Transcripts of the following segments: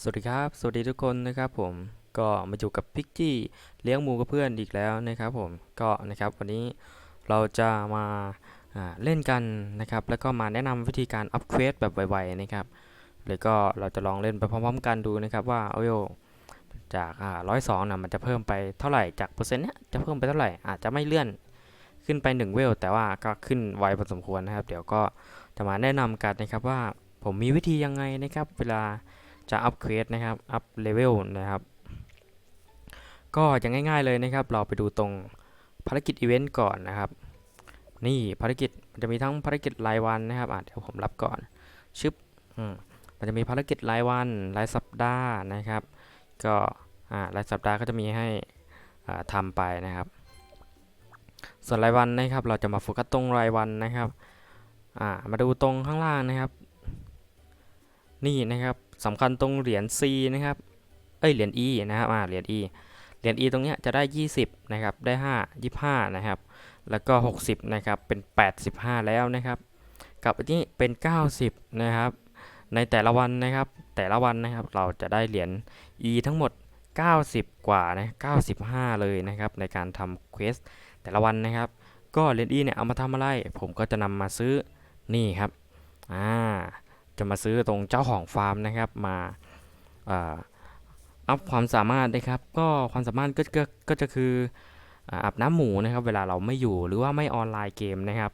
สวัสดีครับ สวัสดีทุกคนนะครับผมก็มาอยู่กับพิกจี้เลี้ยงหมูกับเพื่อนอีกแล้วนะครับผมก็นะครับวันนี้เราจะมาาเล่นกันนะครับ แล้วก็มาแนะนำวิธีการอัพเควสแบบไวๆนะครับเลยก็เราจะลองเล่นไปพร้อมๆกันดูนะครับว่าเอลจากร้อยสองนะมันจะเพิ่มไปเท่าไหร่จากเปอร์เซ็นต์เนี้ยจะเพิ่มไปเท่าไหร่อาจจะไม่เลื่อนขึ้นไป1เวลแต่ว่าก็ขึ้นไวพอสมควรนะครับ เดี๋ยวก็จะมาแนะนำกันนะครับว่าผมมีวิธียังไงนะครับ เวลา จะอัพเควสนะครับ อัพเลเวลนะครับ ก็อย่างง่ายๆเลยนะครับ เราไปดูตรงภารกิจอีเวนต์ก่อนนะครับ นี่ภารกิจมันจะมีทั้งภารกิจรายวันนะครับอะเดี๋ยวผมรับก่อน ชึบอืมมันจะมีภารกิจรายวัน รายสัปดาห์นะครับ ก็อ่ารายสัปดาห์ก็จะมีให้อ่าทำไปนะครับ ส่วนรายวันนะครับ เราจะมาโฟกัสตรงรายวันนะครับ อ่า มาดูตรงข้างล่างนะครับ นี่นะครับ สำคัญตรงเหรียญ C นะครับ เอ้ยเหรียญ E นะครับอ่าเหรียญ E เหรียญ E ตรงเนี้ยจะได้ 20 นะครับ ได้ 5 25 นะครับ แล้วก็ 60 นะครับ เป็น 85 แล้วนะครับ กับอันนี้เป็น 90 นะครับ ในแต่ละวันนะครับ แต่ละวันนะครับ เราจะได้เหรียญ E ทั้งหมด 90 กว่านะ 95 เลยนะครับ ในการทำเควสแต่ละวันนะครับ ก็เหรียญ E เนี่ย เอามาทำอะไร ผมก็จะนำมาซื้อ นี่ครับ อ่า จะมาซื้อตรงเจ้าของฟาร์มนะครับมาอัพความสามารถนะครับ ก็ความสามารถก็ก็ก็จะคืออาบน้ำหมูนะครับ เวลาเราไม่อยู่หรือว่าไม่ออนไลน์เกมนะครับ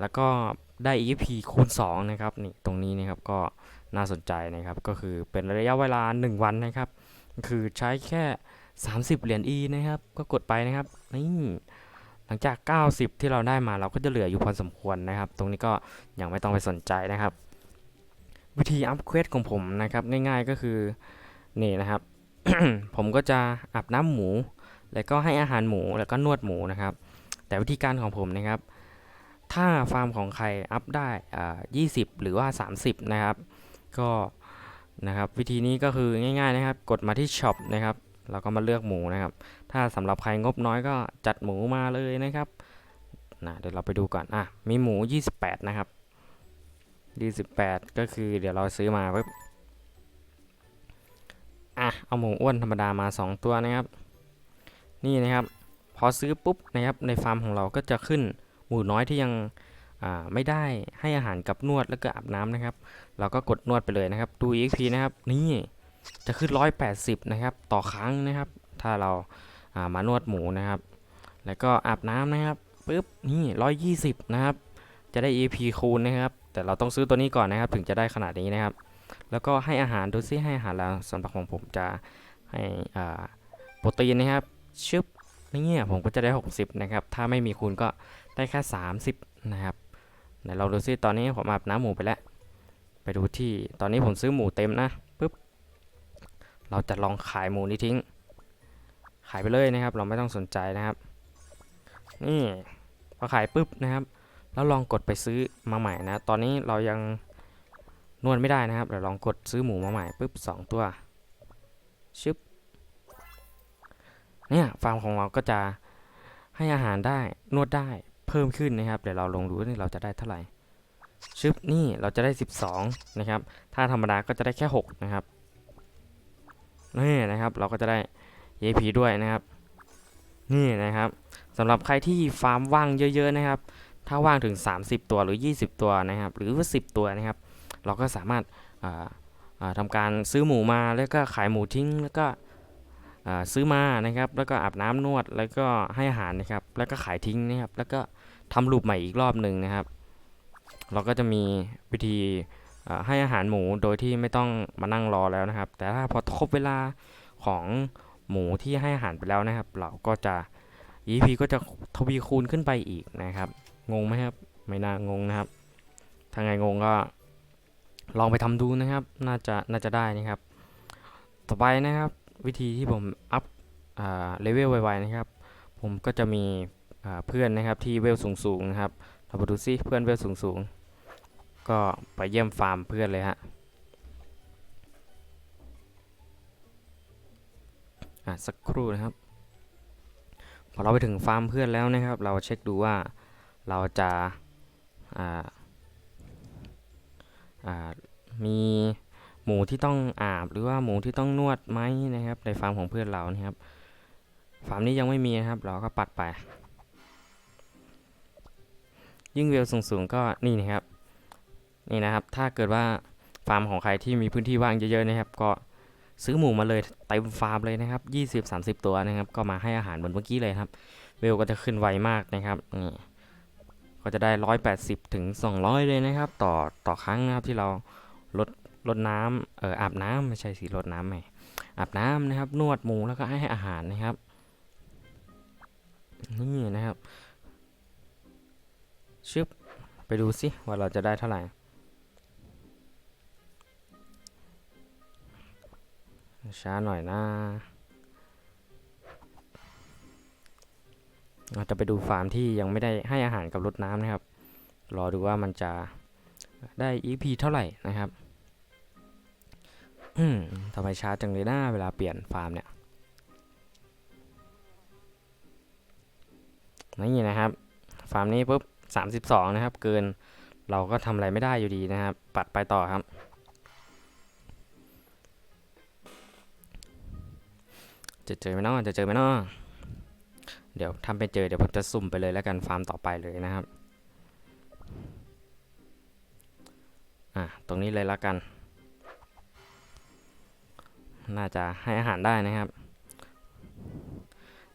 แล้วก็ได้ EP คูณ2นะครับนี่ตรงนี้นะครับก็น่าสนใจนะครับ ก็คือเป็นระยะเวลา 1 วันนะครับ คือใช้แค่ 30 เหรียญ E นะครับ ก็กดไปนะครับนี่หลังจาก 90 ที่เราได้มาเราก็จะเหลืออยู่พอสมควรนะครับ ตรงนี้ก็ยังไม่ต้องไปสนใจนะครับ วิธีอัพเควสของผมนะครับง่ายๆก็คือนี่นะครับ ผมก็จะอาบน้ำหมู แล้วก็ให้อาหารหมูแล้วก็นวดหมูนะครับ แต่วิธีการของผมนะครับ ถ้าฟาร์มของใครอัพได้อ่า20หรือว่า 30 นะครับ ก็นะครับวิธีนี้ก็คือง่ายๆนะครับ กดมาที่ช็อปนะครับเราก็มาเลือกหมูนะครับ ถ้าสำหรับใครงบน้อยก็จัดหมูมาเลยนะครับนะเดี๋ยวเราไปดูก่อนอะมีหมู 28 นะครับ 28 ก็คือเดี๋ยวเราซื้อมาปุ๊บอะเอาหมูอ้วนธรรมดามา 2 ตัวนะครับ นี่นะครับ พอซื้อปุ๊บนะครับในฟาร์มของเราก็จะขึ้นหมูน้อยที่ยังไม่ได้ให้อาหารกับนวดแล้วก็อาบน้ำนะครับ เราก็กดนวดไปเลยนะครับดู EXP นะครับ นี่จะขึ้น 180 นะครับ ต่อครั้งนะครับ ถ้าเราามานวดหมูนะครับ แล้วก็อาบน้ำนะครับปุ๊บนี่ 120 นะครับ จะได้ EP คูณนะครับ แต่เราต้องซื้อตัวนี้ก่อนนะครับ ถึงจะได้ขนาดนี้นะครับ แล้วก็ให้อาหารดูซิให้อาหารแล้วส่วนของผมจะให้อ่าโปรตีนนะครับชึบนี่ผมก็จะได้ 60 นะครับ ถ้าไม่มีคูณก็ได้แค่ 30 นะครับไหนเราดูซิตอนนี้ผมอาบน้ำหมูไปแล้ว ไปดูที่ตอนนี้ผมซื้อหมูเต็มนะปุ๊บเราจะลองขายหมูนี้ทิ้ง ขายไปเลยนะครับ เราไม่ต้องสนใจนะครับ นี่พอขายปุ๊บนะครับ แล้วลองกดไปซื้อมาใหม่นะ ตอนนี้เรายังนวดไม่ได้นะครับเดี๋ยวลองกดซื้อหมูมาใหม่ปุ๊บสองตัวชึบเนี่ยฟาร์มของเราก็จะให้อาหารได้นวดได้เพิ่มขึ้นนะครับ เดี๋ยวเราลองดูว่าเราจะได้เท่าไหร่ชึบนี่เราจะได้ 12 นะครับ ถ้าธรรมดาก็จะได้แค่ 6 นะครับนี่นะครับ เราก็จะได้ EP ด้วยนะครับ นี่นะครับสำหรับใครที่ฟาร์มว่างเยอะ ๆ นะครับ ถ้าว่างถึง 30 ตัวหรือ 20 ตัวนะครับ หรือว่า 10 ตัวนะครับ เราก็สามารถอ่าอ่าทำการซื้อหมูมาแล้วก็ขายหมูทิ้ง แล้วก็ซื้อมานะครับ แล้วก็อาบน้ำนวดแล้วก็ให้อาหารนะครับ แล้วก็ขายทิ้งนะครับ แล้วก็ทำลูปใหม่อีกรอบหนึ่งนะครับ เราก็จะมีวิธีให้อาหารหมูโดยที่ไม่ต้องมานั่งรอแล้วนะครับ แต่ถ้าพอครบเวลาของหมูที่ให้อาหารไปแล้วนะครับ เราก็จะ EP ก็จะทวีคูณขึ้นไปอีกนะครับ งงไหมครับ ไม่น่างงนะครับถ้าไงงงก็ ลองไปทำดูนะครับ น่าจะน่าจะได้นะครับ ต่อไปนะครับ วิธีที่ผมอัพเลเวลไวๆนะครับ ผมก็จะมีอ่าเพื่อนนะครับที่เวลสูงๆนะครับเราไปดูซิเพื่อนเวลสูงๆ ก็ไปเยี่ยมฟาร์มเพื่อนเลยฮะอะสักครู่นะครับพอเราไปถึงฟาร์มเพื่อนแล้วนะครับ เราเช็คดูว่า เราจะาามีหมูหมูที่ต้องอาบหรือว่าหมูที่ต้องนวดไหมนะครับ ในฟาร์มของเพื่อนเรานะครับฟาร์มนี้ยังไม่มีนะครับ เราก็ปัดไป ยิ่งเวลสูงๆก็นี่นะครับนี่นะครับ ถ้าเกิดว่าฟาร์มของใครที่มีพื้นที่ว่างเยอะๆนะครับ ก็ซื้อหมูมาเลยเต็มฟาร์มเลยนะครับ 20-30 ตัวนะครับ ก็มาให้อาหารเหมือนเมื่อกี้เลยครับ เวลก็จะขึ้นไวมากนะครับนี่ ก็จะได้ 180 ถึง 200 เลยนะครับ ต่อต่อครั้งนะครับที่เราลดลดน้ำเอออาบน้ำไม่ใช่สิลดน้ำใหมอาบน้ำนะครับ นวดหมูแล้วก็ให้อาหารนะครับนี่นะครับชึบไปดูสิว่าเราจะได้เท่าไหร่ช้าหน่อยนะ เราจะไปดูฟาร์มที่ยังไม่ได้ให้อาหารกับรดน้ำนะครับ รอดูว่ามันจะได้ EP เท่าไหร่นะครับทำไมช้าจังเลยหนะเวลาเปลี่ยนฟาร์มเนี่ยนี่นะครับ ฟาร์มนี้ปุ๊บ32 นะครับ เกินเราก็ทำอะไรไม่ได้อยู่ดีนะครับ ปัดไปต่อครับ จะเจอไหมเนาะจะเจอไหมเนาะ เดี๋ยวทำไปเจอเดี๋ยวผมจะสุ่มไปเลยแล้วกันฟาร์มต่อไปเลยนะครับอะตรงนี้เลยละกัน น่าจะให้อาหารได้นะครับ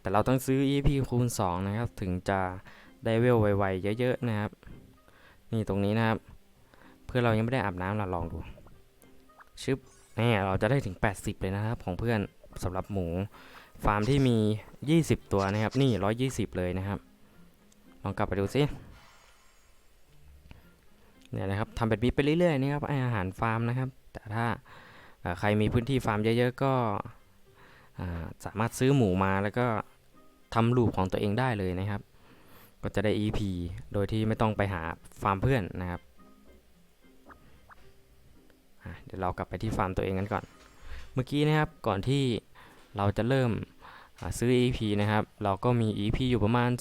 แต่เราต้องซื้อ EP คูณ 2 นะครับ ถึงจะได้เวลไวๆเยอะๆนะครับ นี่ตรงนี้นะครับ เพื่อนเรายังไม่ได้อาบน้ำเราลองดูชึบนี่เราจะได้ถึง 80 เลยนะครับของเพื่อนสำหรับหมู ฟาร์มที่มี 20 ตัวนะครับ นี่ 120 เลยนะครับ ลองกลับไปดูซิเนี่ยนะครับทำแบบนี้ไปเรื่อยๆนะครับให้อาหารฟาร์มนะครับ แต่ถ้าใครมีพื้นที่ฟาร์มเยอะๆก็สามารถซื้อหมูมาแล้วก็ทำลูปของตัวเองได้เลยนะครับ ก็จะได้ EP โดยที่ไม่ต้องไปหาฟาร์มเพื่อนนะครับเดี๋ยวเรากลับไปที่ฟาร์มตัวเองกันก่อน เมื่อกี้นะครับก่อนที่ เราจะเริ่มซื้อ EP นะครับ เราก็มี EP อยู่ประมาณ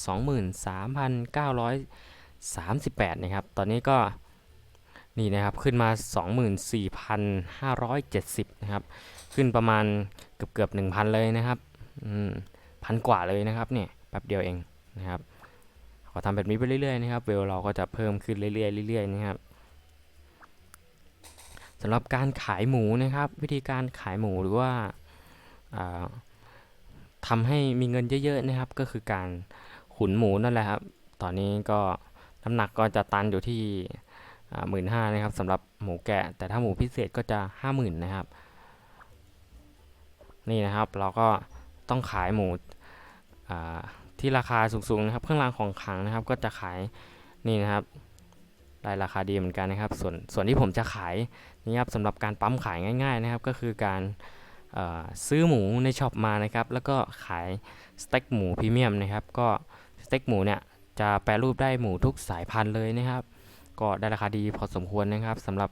23,938 นะครับ ตอนนี้ก็นี่นะครับขึ้นมา 24,570 นะครับ ขึ้นประมาณเกือบเกือบ1,000 เลยนะครับพันกว่าเลยนะครับเนี่ยแป๊บเดียวเองนะครับขอทำแบบนี้ไปเรื่อยๆนะครับเวลเราก็จะเพิ่มขึ้นเรื่อยๆเรื่อยๆนะครับสำหรับการขายหมูนะครับ วิธีการขายหมูหรือว่า อ่าทำให้มีเงินเยอะๆนะครับ ก็คือการขุนหมูนั่นแหละครับ ตอนนี้ก็น้ำหนักก็จะตันอยู่ที่หมื่นห้านะครับสำหรับหมูแกะ แต่ถ้าหมูพิเศษก็จะห้าหมื่นนะครับ นี่นะครับเราก็ต้องขายหมูที่ราคาสูงๆนะครับเครื่องรางของขลังนะครับ ก็จะขายนี่นะครับได้ราคาดีเหมือนกันนะครับ ส่วนส่วนที่ผมจะขายนี่ครับสำหรับการปั๊มขายง่าย ๆนะครับ ก็คือการ ซื้อหมูในช็อปมานะครับ แล้วก็ขายสเต็กหมูพรีเมียมนะครับ ก็สเต็กหมูเนี่ยจะแปรรูปได้หมูทุกสายพันธุ์เลยนะครับ ก็ได้ราคาดีพอสมควรนะครับสำหรับ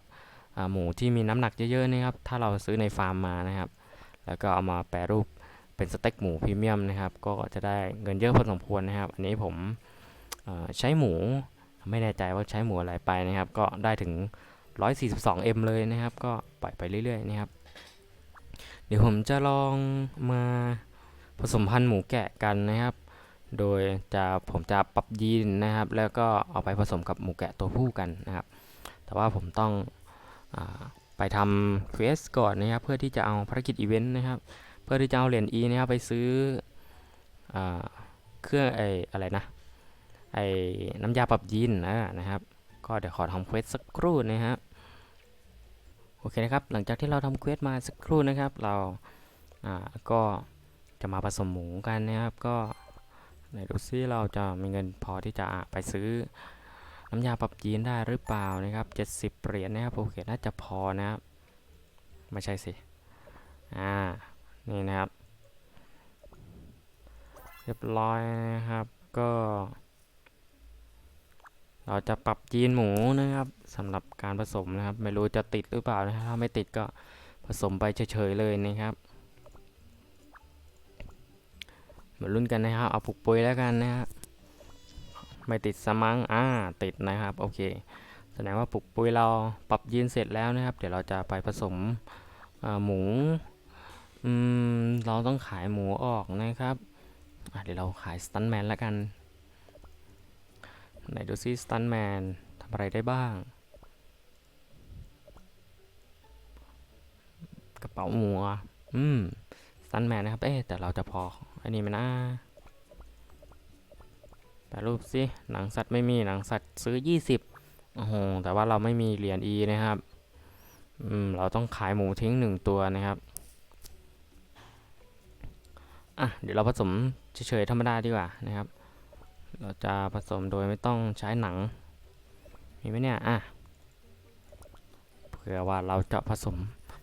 หมูที่มีน้ำหนักเยอะๆนะครับ ถ้าเราซื้อในฟาร์มมานะครับ แล้วก็เอามาแปรรูปเป็นสเต็กหมูพรีเมียมนะครับ ก็จะได้เงินเยอะพอสมควรนะครับ อันนี้ผมใช้หมูไม่แน่ใจว่าใช้หมูอะไรไปนะครับ ก็ได้ถึง 142M เลยนะครับ ก็ปล่อยไปเรื่อยๆนะครับ เดี๋ยวผมจะลองมาผสมพันธุ์หมูแกะกันนะครับ โดยจะผมจะปรับยีนนะครับ แล้วก็เอาไปผสมกับหมูแกะตัวผู้กันนะครับ แต่ว่าผมต้องอไปทำเควสก่อนนะครับ เพื่อที่จะเอาภารกิจอีเวนต์นะครับ เพื่อที่จะเอาเหรียญ E นะครับไปซื้ออเครื่องไออะไรนะไอ้น้ำยาปรับยีนนะนะครับ ก็เดี๋ยวขอทำเควสสักครู่นะครับ โอเคนะครับ หลังจากที่เราทำเควสมาสักครู่นะครับ เราอ่าก็จะมาผสมหมูกันนะครับ ก็ไหนดูซิเราจะมีเงินพอที่จะไปซื้อน้ำยาปรับยีนได้หรือเปล่านะครับ 70เหรียญนะครับโอเคน่าจะพอนะครับไม่ใช่สิอ่านี่นะครับ เรียบร้อยนะครับก็ เราจะปรับยีนหมูนะครับสำหรับการผสมนะครับ ไม่รู้จะติดหรือเปล่านะครับถ้าไม่ติดก็ผสมไปเฉยๆเลยนะครับมาลุ้นกันนะครับเอาปุกปุยแล้วกันนะครับไม่ติดสมังอ่าติดนะครับโอเคแสดงว่าปลุกปุยเราปรับยีนเสร็จแล้วนะครับ เดี๋ยวเราจะไปผสมหมูอืมเราต้องขายหมูออกนะครับเดี๋ยวเราขายสตันแมนแล้วกัน ไหนดูซิสตันแมนทำอะไรได้บ้าง กระเป๋าหมูอืมสตันแมนนะครับ เอ๊ะแต่เราจะพอ อันนี้ไหมันนะแปรรูปสิหนังสัตว์ไม่มีหนังสัตว์ซื้อ 20โอ้โหแต่ว่าเราไม่มีเหรียญ E นะครับ อืม เราต้องขายหมูทิ้งหนึ่งตัวนะครับ อะ เดี๋ยวเราผสมเฉยๆธรรมดาดีกว่านะครับ เราจะผสมโดยไม่ต้องใช้หนัง มีไหมเนี่ย อะ เผื่อว่าเราจะผสม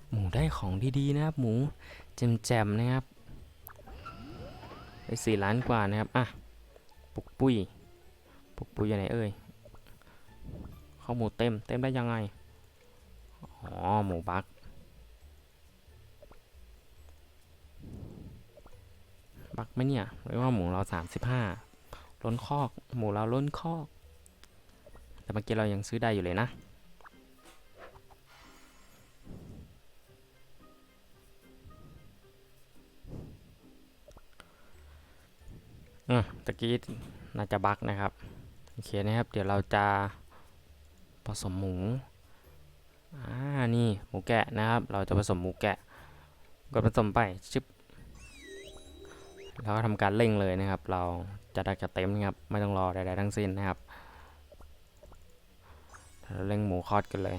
หมูได้ของดีๆนะครับ หมูแจมๆนะครับได้สี่ล้านกว่านะครับ อะ ปุกปุ้ยปุกปุ้ยอยู่ไหนเอ่ย ข้าหมูเต็ม เต็มได้ยังไง อ๋อ หมูบักบักไหมเนี่ยหรือว่าหมูเราสามสิบห้า ล้นคอก หมูเราล้นคอก แต่เมื่อกี้เรายังซื้อได้อยู่เลยนะ อืมตะกี้น่าจะบักนะครับ โอเคนะครับ เดี๋ยวเราจะผสมหมู อ่า นี่ หมูแกะนะครับ เราจะผสมหมูแกะ กดผสมไปชึบ แล้วก็ทำการเร่งเลยนะครับ เราจะดักจะเต็มนะครับ ไม่ต้องรอใดๆทั้งสิ้นนะครับเราเร่งหมูคอดกันเลย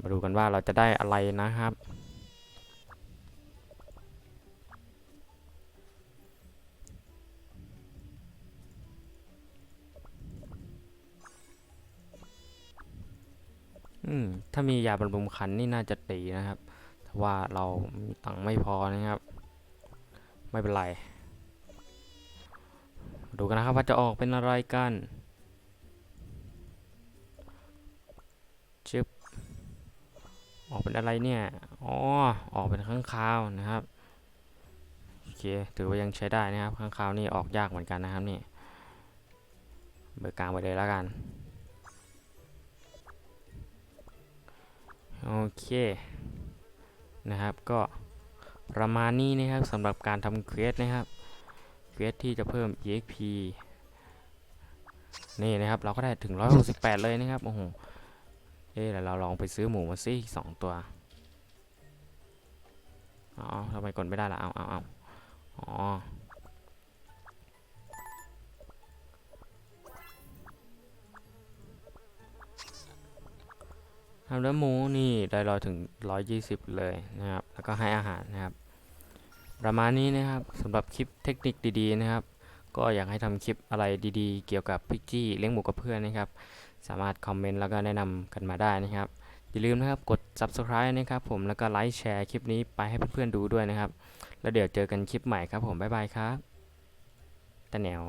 มาดูกันว่าเราจะได้อะไรนะครับ ถ้ามียาบำรุงคันนี่น่าจะดีนะครับแต่ว่าเรามีตังค์ไม่พอนะครับ ไม่เป็นไร ดูกันนะครับว่าจะออกเป็นอะไรกันชึบออกเป็นอะไรเนี่ย อ๋อ ออกเป็นข้างคาวนะครับ โอเค ถือว่ายังใช้ได้นะครับ ข้างคาวนี่ออกยากเหมือนกันนะครับนี่ เบอร์กลางไปเลยแล้วกัน โอเค นะครับก็ประมาณนี้นะครับสำหรับการทำเควสนะครับเควสที่จะเพิ่ม EXP นี่นะครับเราก็ได้ถึง 168 เลยนะครับ โอ้โห เอ๊ะเดี๋ยเราลองไปซื้อหมูมาซิสองตัวอ๋อทำไมกดไม่ได้ล่ะ เอาเอาเอาอ๋อ ทำแล้วหมูนี่ได้ร้อยถึง 120 เลยนะครับ แล้วก็ให้อาหารนะครับ ประมาณนี้นะครับสำหรับคลิปเทคนิคดีๆนะครับ ก็อยากให้ทำคลิปอะไรดีๆ เกี่ยวกับพิกจี้เลี้ยงหมูกับเพื่อนนะครับ สามารถคอมเมนต์แล้วก็แนะนำกันมาได้นะครับ อย่าลืมนะครับกด subscribe นะครับผมแล้วก็ไลค์แชร์คลิปนี้ไปให้เพื่อนๆดูด้วยนะครับ แล้วเดี๋ยวเจอกันคลิปใหม่ครับผมบ๊ายบายครับตะแนว